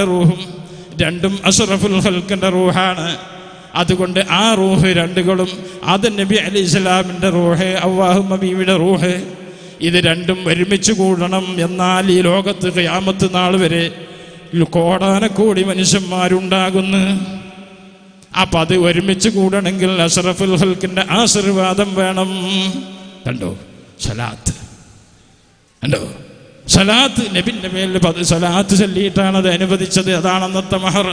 റൂഹും രണ്ടും അഷറഫുൽ ഹൽക്കിന്റെ റൂഹാണ്. അതുകൊണ്ട് ആ റൂഹ് രണ്ടുകളും അത് നബി അലി ഇസ്ലാമിന്റെ റൂഹ് അള്ളാഹു മബീവിയുടെ റൂഹ്. ഇത് രണ്ടും ഒരുമിച്ച് കൂടണം എന്നാൽ ഈ ലോകത്ത് ക്യാമത്ത് നാൾ വരെ കോടാനക്കോടി മനുഷ്യന്മാരുണ്ടാകുന്നു. അപ്പം അത് ഒരുമിച്ച് കൂടണമെങ്കിൽ അഷറഫുൽ ഹൽക്കിന്റെ ആശീർവാദം വേണം. കണ്ടോ? സലാത്ത്. കണ്ടോ? സലാത്ത് നബിന്റെ മേലിൽ പത് സലാത്ത് ചൊല്ലിയിട്ടാണ് അത് അനുവദിച്ചത്. അതാണ് അന്നത്തെ മഹർ.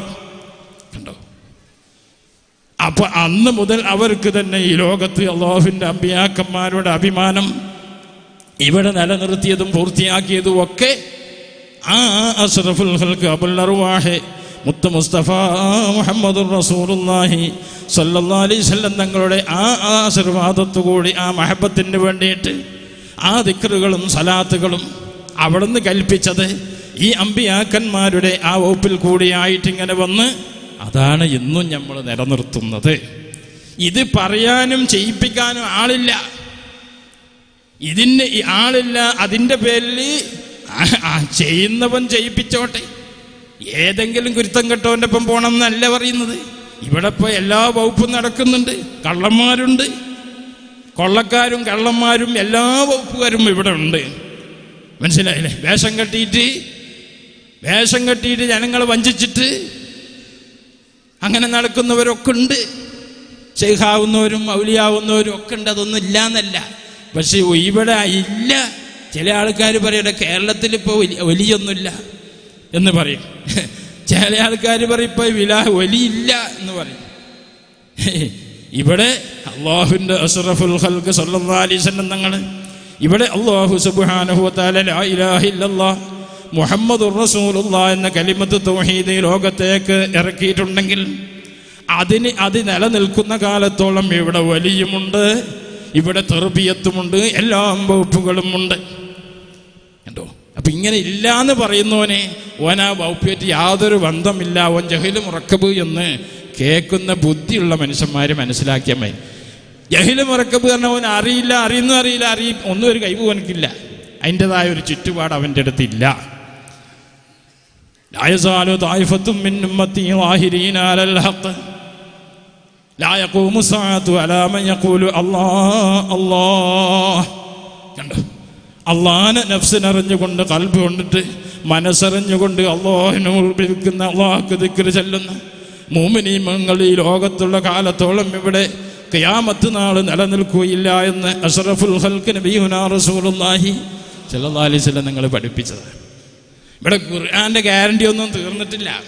കണ്ടോ? അപ്പൊ അന്ന് മുതൽ അവർക്ക് തന്നെ ഈ ലോകത്ത് അള്ളാഹുവിന്റെ അമ്പിയാക്കന്മാരുടെ അഭിമാനം ഇവിടെ നിലനിർത്തിയതും പൂർത്തിയാക്കിയതും ഒക്കെ ആ അഷ്റഫുൽ ഹൽക്ക് അറുവാഹെ മുത്ത മുസ്തഫ മുഹമ്മദ് റസൂലുല്ലാഹി സല്ലല്ലാഹു അലൈഹി വസല്ലം തങ്ങളുടെ ആ ആശീർവാദത്തു കൂടി ആ മഹബത്തിന് വേണ്ടിയിട്ട് ആ ദിക്റുകളും സലാത്തുകളും അവിടുന്ന് കൽപ്പിച്ചത് ഈ അമ്പിയാക്കന്മാരുടെ ആ വകുപ്പിൽ കൂടിയായിട്ട് ഇങ്ങനെ വന്ന് അതാണ് ഇന്നും നമ്മൾ നിലനിർത്തുന്നത്. ഇത് പറയാനും ചെയ്യിപ്പിക്കാനും ആളില്ല. ഇതിന് ഈ ആളില്ല അതിന്റെ പേരിൽ ചെയ്യുന്നവൻ ചെയ്യിപ്പിച്ചോട്ടെ. ഏതെങ്കിലും കുരുത്തം കെട്ടവന്റെ ഒപ്പം പോകണം എന്നല്ല പറയുന്നത്. ഇവിടെ ഇപ്പോൾ എല്ലാ വകുപ്പും നടക്കുന്നുണ്ട് കള്ളന്മാരുണ്ട്. കൊള്ളക്കാരും കള്ളന്മാരും എല്ലാ വകുപ്പുകാരും ഇവിടെ ഉണ്ട്. മനസ്സിലായില്ലേ? വേഷം കെട്ടിയിട്ട് വേഷം കെട്ടിയിട്ട് ജനങ്ങളെ വഞ്ചിച്ചിട്ട് അങ്ങനെ നടക്കുന്നവരൊക്കെ ഉണ്ട് ചെയ്ഹാവുന്നവരും ഔലിയാവുന്നവരും ഒക്കെ ഉണ്ട്. അതൊന്നും ഇല്ല എന്നല്ല പക്ഷെ ഇവിടെ ഇല്ല. ചില ആൾക്കാർ പറയട്ടെ കേരളത്തിൽ ഇപ്പോൾ വലിയ വലിയൊന്നുമില്ല എന്ന് പറയും. ചില ആൾക്കാർ പറയും ഇപ്പോൾ വില വലിയില്ല എന്ന് പറയും. ഇവിടെ അള്ളാഹുവിന്റെ അഷ്റഫുൽ ഹൽക്ക് സല്ലാ വസല്ലം തങ്ങൾ ഇവിടെ അള്ളാഹു സുബ്ഹാനഹു മുഹമ്മദ് റസൂലുള്ളാഹ് എന്ന കലിമത്ത് തൗഹീദ് ലോകത്തേക്ക് ഇറക്കിയിട്ടുണ്ടെങ്കിൽ അതിന് അത് നിലനിൽക്കുന്ന കാലത്തോളം ഇവിടെ വലിയുമുണ്ട് ഇവിടെ തെറുപ്പിയത്തുമുണ്ട് എല്ലാ വകുപ്പുകളും ഉണ്ട് കണ്ടോ? അപ്പൊ ഇങ്ങനെ ഇല്ല എന്ന് പറയുന്നവനെ ഓൻ ആ വകുപ്പേറ്റ് യാതൊരു ബന്ധമില്ല ഓൻ ജഹിലും ഉറക്കബ് എന്ന് കേൾക്കുന്ന ബുദ്ധിയുള്ള മനുഷ്യന്മാർ മനസ്സിലാക്കിയാൽ മതി. ജഹിൽ മുറക്കബ് കാരണം അവൻ അറിയില്ല അറിയുന്നു അറിയില്ല അറിയും ഒന്നും ഒരു കൈവ് അവനക്കില്ല അതിന്റെതായ ഒരു ചുറ്റുപാട് അവന്റെ അടുത്തില്ല അള്ളാനെ നഫ്സിനറിഞ്ഞുകൊണ്ട് കൽബ് കൊണ്ടിട്ട് മനസ്സറിഞ്ഞുകൊണ്ട് അള്ളാഹിനെ ഉൾപ്പിക്കുന്ന അള്ളാഹ് ദിക്കർ ചെല്ലുന്ന മൂമിനീമങ്ങൾ ഈ ലോകത്തുള്ള കാലത്തോളം ഇവിടെ ഖിയാമത്ത് നാൾ നിലനിൽക്കുകയില്ല എന്ന് അഷറഫുൽ ഹൽക്ക് നബിയുനാ അലൈഹി വസല്ലം നിങ്ങൾ പഠിപ്പിച്ചത്. ഇവിടെ ഖുർആന്റെ ഗ്യാരണ്ടി ഒന്നും തീർന്നിട്ടില്ല.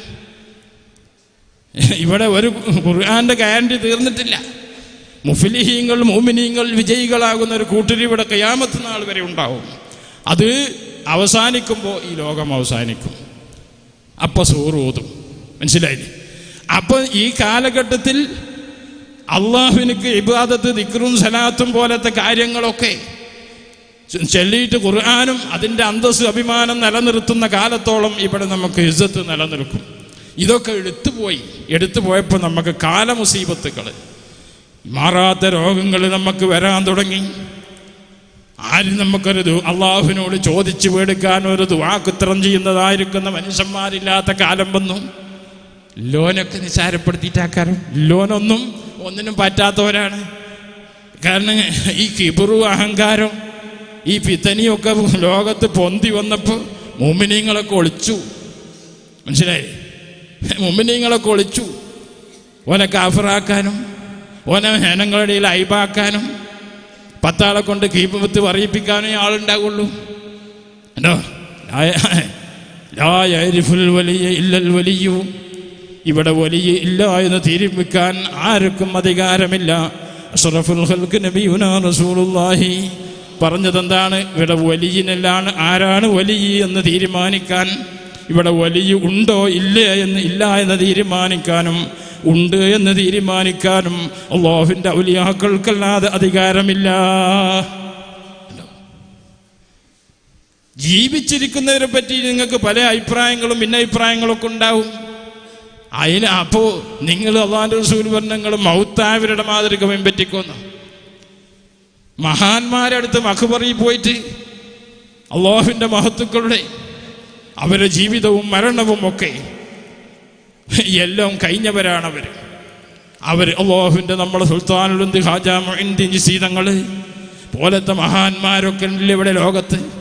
ഇവിടെ ഒരു ഖുർആന്റെ ഗ്യാരണ്ടി തീർന്നിട്ടില്ല. മുഫിലിഹീങ്ങൾ മോമിനീങ്ങൾ വിജയികളാകുന്ന ഒരു കൂട്ടരി ഇവിടെ കയാമത്ത് നാൾ വരെ ഉണ്ടാവും. അത് അവസാനിക്കുമ്പോൾ ഈ ലോകം അവസാനിക്കും. അപ്പൊ സൂറൂതും മനസ്സിലായില്ലേ? അപ്പൊ ഈ കാലഘട്ടത്തിൽ അള്ളാഹുവിനക്ക് ഇബാദത്ത് ദിക്റും സലാത്തും പോലത്തെ കാര്യങ്ങളൊക്കെ ചെല്ലിയിട്ട് ഖുർആാനും അതിന്റെ അന്തസ് അഭിമാനം നിലനിർത്തുന്ന കാലത്തോളം ഇവിടെ നമുക്ക് ഇജ്ജത്ത് നിലനിൽക്കും. ഇതൊക്കെ എടുത്തുപോയി. എടുത്തു പോയപ്പോൾ നമുക്ക് കാലമുസീബത്തുകൾ മാറാത്ത രോഗങ്ങൾ നമുക്ക് വരാൻ തുടങ്ങി. ആരും നമുക്കൊരു അള്ളാഹുവിനോട് ചോദിച്ചു വേടുക്കാൻ ഒരു ദുവാക്കുത്രം ചെയ്യുന്നതായിരിക്കുന്ന മനുഷ്യന്മാരില്ലാത്ത കാലം വന്നു. ലോനൊക്കെ നിസാരപ്പെടുത്തിയിട്ടാക്കാരും ലോനൊന്നും ഒന്നിനും പറ്റാത്തവരാണ്. കാരണം ഈ കിബറു അഹങ്കാരം ഈ പിത്തനിയൊക്കെ ലോകത്ത് പൊന്തി വന്നപ്പോൾ മുമ്മിനീങ്ങളൊക്കെ ഒളിച്ചു. മനസ്സിലായി? മുമ്മിനീങ്ങളൊക്കെ ഒളിച്ചു. ഓനെ കാഫറാക്കാനും ഓനെ ജനങ്ങളുടെ ഇടയിൽ അയബാക്കാനും പത്താളെ കൊണ്ട് കീപത്ത് പറയിപ്പിക്കാനേ ആളുണ്ടാകുള്ളൂ എന്തോ? ലായ വലിയ ഇല്ലൽ വലിയു. ഇവിടെ വലിയ ഇല്ല എന്ന് തീരുമാനിക്കാൻ ആർക്കും അധികാരമില്ല. അഷ്റഫുൽ പറഞ്ഞതെന്താണ്? ഇവിടെ വലിയനെല്ലാണ്. ആരാണ് വലിയ എന്ന് തീരുമാനിക്കാൻ? ഇവിടെ വലിയ ഉണ്ടോ ഇല്ലേ എന്ന് ഇല്ല എന്ന് തീരുമാനിക്കാനും ഉണ്ട് എന്ന് തീരുമാനിക്കാനും അള്ളാഹുവിന്റെ ഔലിയാക്കൾക്കല്ലാതെ അധികാരമില്ല. ജീവിച്ചിരിക്കുന്നവരെ പറ്റി നിങ്ങൾക്ക് പല അഭിപ്രായങ്ങളും ഭിന്നഭിപ്രായങ്ങളൊക്കെ ഉണ്ടാവും. അതിന് അപ്പോൾ നിങ്ങൾ അള്ളാഹാന്റെ റസൂൽ വർണങ്ങൾ മൗത്തായവരുടെ മാതൃക പിൻപറ്റിക്കൊന്നു മഹാന്മാരുടെ അടുത്ത് മഖബറിൽ പോയിട്ട് അള്ളാഹുവിന്റെ മഹത്തുക്കളുടെ അവരുടെ ജീവിതവും മരണവും ഒക്കെ എല്ലാം കഴിഞ്ഞവരാണ് അവർ അവർ അള്ളാഹുവിന്റെ നമ്മുടെ സുൽത്താനുലുന്ത് ഹാജാമിന്റെ സീതങ്ങൾ പോലത്തെ മഹാന്മാരൊക്കെ ഉണ്ടല്ലേ ഇവിടെ ലോകത്ത്.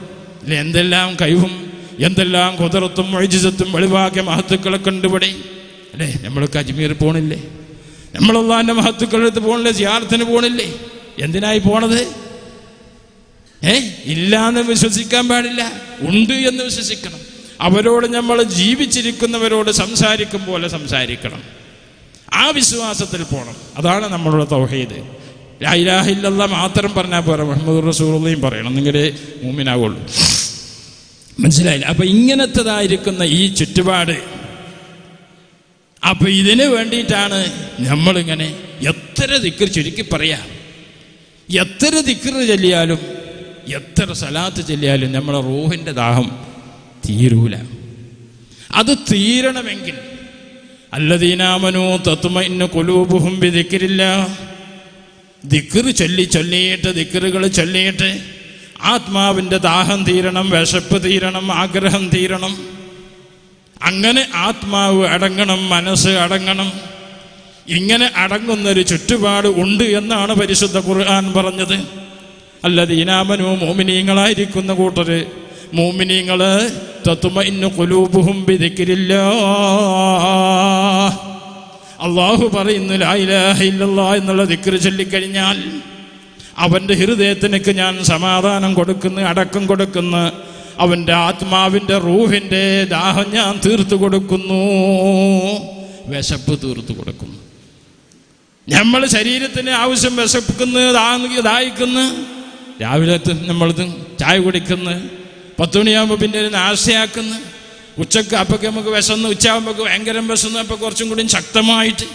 എന്തെല്ലാം കഴിവും എന്തെല്ലാം കുതിർത്തും വൈജിതത്തും വെളിവാക്കിയ മഹത്തുക്കളൊക്കെ ഉണ്ട് ഇവിടെ. അല്ലേ? നമ്മളൊക്കെ അജ്മീർ പോണില്ലേ? നമ്മളല്ലാന്റെ മഹത്വക്കളെടുത്ത് പോണില്ലേ? സിയാറത്തിന് പോണില്ലേ? എന്തിനായി പോണത്? ഏ? ഇല്ലാന്ന് വിശ്വസിക്കാൻ പാടില്ല. ഉണ്ട് എന്ന് വിശ്വസിക്കണം. അവരോട് നമ്മൾ ജീവിച്ചിരിക്കുന്നവരോട് സംസാരിക്കും പോലെ സംസാരിക്കണം. ആ വിശ്വാസത്തിൽ പോകണം അതാണ് നമ്മളുടെ തൗഹീദ്. ലായിലാഹില്ല മാത്രം പറഞ്ഞാൽ പോരാ. മുഹമ്മദ് റസൂറുള്ളയും പറയണം. നിങ്ങളുടെ മൂമിനാവുള്ളൂ. മനസ്സിലായില്ല? അപ്പൊ ഇങ്ങനത്തതായിരിക്കുന്ന ഈ ചുറ്റുപാട് അപ്പൊ ഇതിന് വേണ്ടിയിട്ടാണ് നമ്മളിങ്ങനെ എത്ര ദിക്കർ ചുരുക്കി പറയാം. എത്ര ദിക്കർ ചൊല്ലിയാലും എത്ര സലാത്ത് ചൊല്ലിയാലും നമ്മളെ റൂഹിന്റെ ദാഹം തീരൂല. അത് തീരണമെങ്കിൽ അല്ലദീനാമനു ഇന്ന കൊലൂപുഹും ബിദിക്രില്ല. ദിക്കർ ചൊല്ലി ചൊല്ലിയിട്ട് ദിക്കറുകൾ ചൊല്ലിയിട്ട് ആത്മാവിന്റെ ദാഹം തീരണം വിശപ്പ് തീരണം ആഗ്രഹം തീരണം. അങ്ങനെ ആത്മാവ് അടങ്ങണം മനസ്സ് അടങ്ങണം. ഇങ്ങനെ അടങ്ങുന്നൊരു ചുറ്റുപാട് ഉണ്ട് എന്നാണ് പരിശുദ്ധ ഖുർആൻ പറഞ്ഞത്. അല്ലദീനാമനു മോമിനീങ്ങളായിരിക്കുന്ന കൂട്ടര് മോമിനീങ്ങൾ തത്തുമ ഇന്ന് കുലൂബുഹും വിധിക്കില്ല അള്ളാഹു പറയുന്നു ലായിലാഹില്ല എന്നുള്ള ദിക്ർ ചൊല്ലിക്കഴിഞ്ഞാൽ അവന്റെ ഹൃദയത്തിനൊക്കെ ഞാൻ സമാധാനം കൊടുക്കുന്നു അടക്കം കൊടുക്കുന്നു. അവന്റെ ആത്മാവിന്റെ റൂഹിന്റെ ദാഹം ഞാൻ തീർത്തു കൊടുക്കുന്നു. വിശപ്പ് തീർത്തു കൊടുക്കുന്നു. നമ്മൾ ശരീരത്തിന് ആവശ്യം വിശപ്പിക്കുന്നു ദാഹി- ദാഹിക്കുന്നു. രാവിലെ നമ്മൾ ചായ കുടിക്കുന്നു. പത്തുമണിയാകുമ്പോൾ പിന്നെ ഒരു നാശയാക്കുന്നു. ഉച്ചയ്ക്ക് അപ്പൊക്കെ നമുക്ക് വിശന്ന് ഉച്ചയാകുമ്പോൾ ഭയങ്കരം വിശന്ന് അപ്പോൾ കുറച്ചും കൂടി ശക്തമായിട്ട്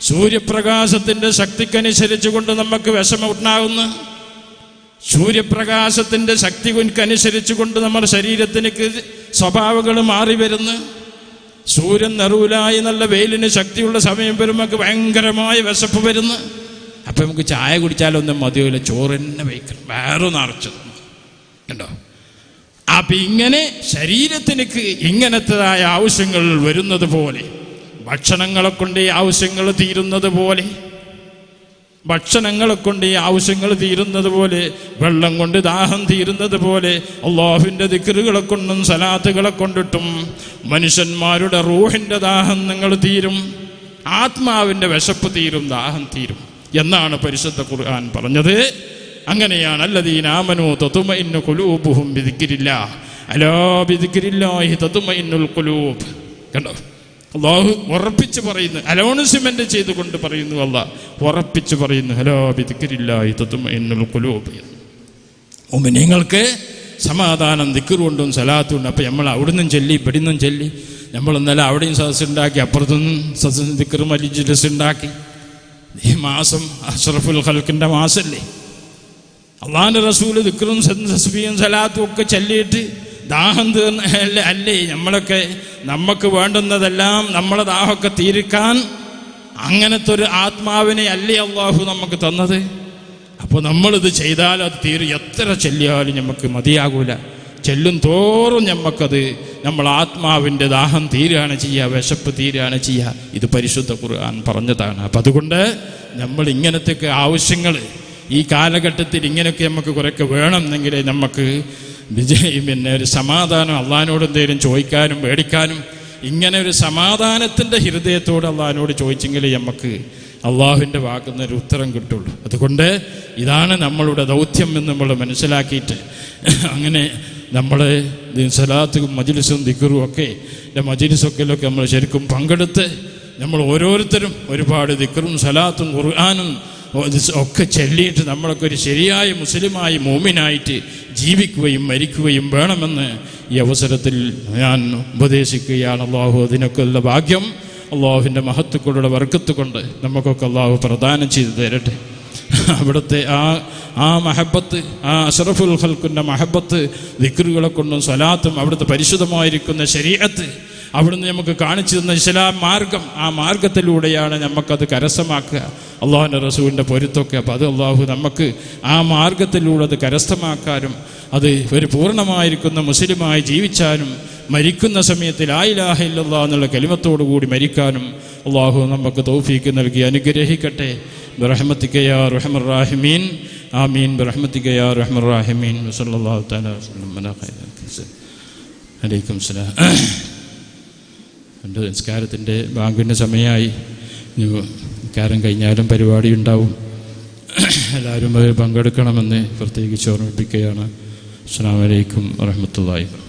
സൂര്യപ്രകാശത്തിന്റെ ശക്തിക്കനുസരിച്ച് കൊണ്ട് നമുക്ക് വിഷമം ഉണ്ടാകുന്നു. സൂര്യപ്രകാശത്തിന്റെ ശക്തിക്കനുസരിച്ച് കൊണ്ട് നമ്മുടെ ശരീരത്തിന് സ്വഭാവങ്ങൾ മാറി വരുന്നു. സൂര്യൻ നെറൂലായി നല്ല വെയിലിന് ശക്തിയുള്ള സമയം വരുമ്പോൾ ഭയങ്കരമായ വിശപ്പ് വരുന്നു. അപ്പം നമുക്ക് ചായ കുടിച്ചാലൊന്നും മതിയില്ല ചോറ് തന്നെ വയ്ക്കണം. വേറെ നിറച്ചത്. കണ്ടോ? അപ്പൊ ഇങ്ങനെ ശരീരത്തിനക്ക് ഇങ്ങനത്തതായ ആവശ്യങ്ങൾ വരുന്നത് പോലെ ഭക്ഷണങ്ങളെ കൊണ്ട് ആവശ്യങ്ങൾ തീരുന്നത് പോലെ ഭക്ഷണങ്ങളെ കൊണ്ട് ഈ ആവശ്യങ്ങൾ തീരുന്നത് പോലെ വെള്ളം കൊണ്ട് ദാഹം തീരുന്നത് പോലെ അള്ളാഹുവിന്റെ ദിക്കറുകളെ കൊണ്ടും സലാത്തുകളെ കൊണ്ടിട്ടും മനുഷ്യന്മാരുടെ റൂഹിന്റെ ദാഹം നിങ്ങൾ തീരും ആത്മാവിന്റെ വിശപ്പ് തീരും ദാഹം തീരും എന്നാണ് പരിശുദ്ധ ഖുർആൻ പറഞ്ഞത്. അങ്ങനെയാണ് അല്ലദീനാമനോ തത്തുമ ഇന്നു കുലൂബുഹും വിധിക്കിരില്ല അലോ വിധിക്കിരില്ലാഹി തത്തുമ ഇന്നുൽ കുലൂബ് കണ്ടോ? അള്ളാഹു ഉറപ്പിച്ച് പറയുന്നു അലോൺസ്മെന്റ് ചെയ്തുകൊണ്ട് പറയുന്നു അല്ല ഉറപ്പിച്ച് പറയുന്നു ഹലോ ബിദിക്കിരില്ലാഹി തതുമ ഇന്നുൽ കുലൂബ് നിങ്ങൾക്ക് സമാധാനം ദിക്കറുകൊണ്ടും സലാത്തും ഉണ്ട് അപ്പം നമ്മൾ അവിടുന്നും ചൊല്ലി ഇവിടുന്നും ചൊല്ലി നമ്മൾ ഇന്നലെ അവിടെയും സദസ് ഉണ്ടാക്കി അപ്പുറത്തുനിന്നും സദസ് ദിക്കറും അലിജിലസ് ഉണ്ടാക്കി. ഈ മാസം അഷ്റഫുൽ ഖൽക്കിന്റെ മാസമല്ലേ അള്ളാഹാന്റെ റസൂൽ ദിക്കറും തസ്ബിയും സലാത്തും ഒക്കെ ചൊല്ലിയിട്ട് ദാഹം തീർന്ന അല്ലേ നമ്മളൊക്കെ നമുക്ക് വേണ്ടുന്നതെല്ലാം നമ്മളെ ദാഹമൊക്കെ തീർക്കാൻ അങ്ങനത്തെ ഒരു ആത്മാവിനെ അല്ലേ അള്ളാഹു നമുക്ക് തന്നത്? അപ്പോൾ നമ്മളിത് ചെയ്താൽ അത് തീരും. എത്ര ചെല്ലിയാലും നമുക്ക് മതിയാകൂല. ചെല്ലും തോറും നമുക്കത് നമ്മൾ ആത്മാവിന്റെ ദാഹം തീരുകയാണ് ചെയ്യുക വിശപ്പ് തീരുകയാണ് ചെയ്യുക. ഇത് പരിശുദ്ധ ഖുർആൻ പറഞ്ഞതാണ്. അപ്പം അതുകൊണ്ട് നമ്മൾ ഇങ്ങനത്തെയൊക്കെ ആവശ്യങ്ങൾ ഈ കാലഘട്ടത്തിൽ ഇങ്ങനെയൊക്കെ നമുക്ക് കുറേയൊക്കെ വേണമെന്നെങ്കിലേ നമുക്ക് വിജയം പിന്നെ ഒരു സമാധാനം അള്ളഹാനോട് എന്തെങ്കിലും ചോദിക്കാനും മേടിക്കാനും ഇങ്ങനെ ഒരു സമാധാനത്തിന്റെ ഹൃദയത്തോട് അള്ളഹാനോട് ചോദിച്ചെങ്കിൽ നമുക്ക് അള്ളാഹുവിന്റെ വാക്കുന്ന ഒരു ഉത്തരം കിട്ടുള്ളൂ. അതുകൊണ്ട് ഇതാണ് നമ്മളുടെ ദൗത്യം എന്ന് നമ്മൾ മനസ്സിലാക്കിയിട്ട് അങ്ങനെ നമ്മൾ സലാത്തും മജിലിസും ദിക്കറും ഒക്കെ മജിലിസൊക്കെയൊക്കെ നമ്മൾ ശരിക്കും പങ്കെടുത്ത് നമ്മൾ ഓരോരുത്തരും ഒരുപാട് ദിക്കറും സലാത്തും ഖുർആാനും ഒക്കെ ചൊല്ലിയിട്ട് നമ്മളൊക്കെ ഒരു ശരിയായ മുസ്ലിമായി മോമിനായിട്ട് ജീവിക്കുകയും മരിക്കുകയും വേണമെന്ന് ഈ അവസരത്തിൽ ഞാൻ ഉപദേശിക്കുകയാണ്. അള്ളാഹു അതിനൊക്കെ ഉള്ള ഭാഗ്യം അള്ളാഹുവിന്റെ മഹത്വക്കളുടെ വർക്കത്ത് കൊണ്ട് നമുക്കൊക്കെ അള്ളാഹു പ്രദാനം ചെയ്തു തരട്ടെ. അവിടുത്തെ ആ ആ മഹബത്ത് ആ അഷറഫുൽ ഹൽക്കുന്റെ മഹബത്ത് ദിക്റുകളെ കൊണ്ടും സ്വലാത്തും അവിടുത്തെ പരിശുദ്ധമായിരിക്കുന്ന ശരീരത്ത് അവിടുന്ന് നമുക്ക് കാണിച്ചു തന്ന ഇസ്ലാം മാർഗം ആ മാർഗത്തിലൂടെയാണ് നമുക്കത് കരസ്ഥമാക്കുക. അള്ളാഹുന്റെ റസൂലിന്റെ പൊരുത്തൊക്കെ. അപ്പോൾ അത് അള്ളാഹു നമുക്ക് ആ മാർഗത്തിലൂടെ അത് കരസ്ഥമാക്കാനും അത് ഒരു പൂർണമായിരിക്കുന്ന മുസ്ലിമായി ജീവിച്ചാനും മരിക്കുന്ന സമയത്തിൽ ആയിലാഹ ഇല്ലല്ലാ എന്നുള്ള കലിമത്തോടു കൂടി മരിക്കാനും അള്ളാഹു നമുക്ക് തൗഫീക്ക് നൽകി. അനുഗ്രഹിക്കട്ടെ. ബറഹമത്തിക യാ റഹ്മറാഹിമീൻ ആമീൻ. ബറഹമത്തിക യാ റഹ്മറാഹിമീൻ വസല്ലല്ലാഹു തആല വസല്ലം. അലാ അലൈക്കും സലാം. എന്റെ നിസ്കാരത്തിന്റെ ബാങ്കിന്റെ സമയമായി. കാരം കഴിഞ്ഞാലും പരിപാടി ഉണ്ടാവും. എല്ലാവരും പങ്കെടുക്കണമെന്ന് പ്രത്യേകിച്ച് ഓർമ്മിപ്പിക്കുകയാണ്. അസ്സാം വലൈക്കും വാഹമത്തല്ലാ